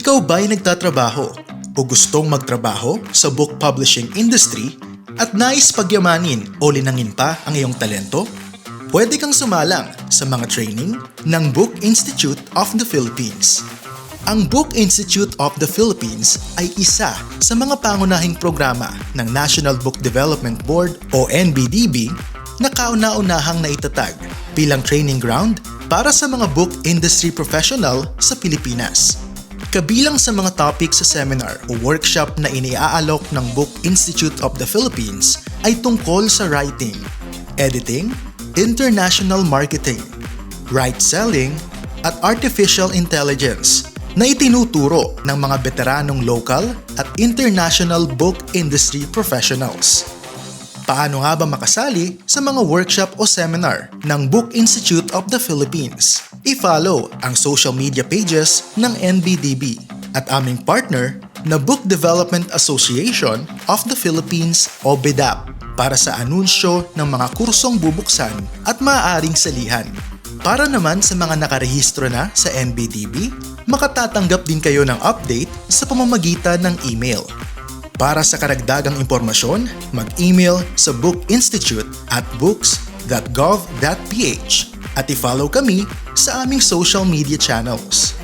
Ikaw ba'y nagtatrabaho o gustong magtrabaho sa book publishing industry at nais pagyamanin o linangin pa ang iyong talento? Pwede kang sumalang sa mga training ng Book Institute of the Philippines. Ang Book Institute of the Philippines ay isa sa mga pangunahing programa ng National Book Development Board o NBDB na kauna-unahang naitatag bilang training ground para sa mga book industry professional sa Pilipinas. Kabilang sa mga topics sa seminar o workshop na iniaalok ng Book Institute of the Philippines ay tungkol sa writing, editing, international marketing, right selling, at artificial intelligence na itinuturo ng mga veteranong local at international book industry professionals. Paano nga ba makasali sa mga workshop o seminar ng Book Institute of the Philippines? I-follow ang social media pages ng NBDB at aming partner na Book Development Association of the Philippines o BDAP para sa anunsyo ng mga kursong bubuksan at maaaring salihan. Para naman sa mga nakarehistro na sa NBDB, makatatanggap din kayo ng update sa pamamagitan ng email. Para sa karagdagang impormasyon, mag-email sa Book Institute at books.gov.ph at i-follow kami sa aming social media channels.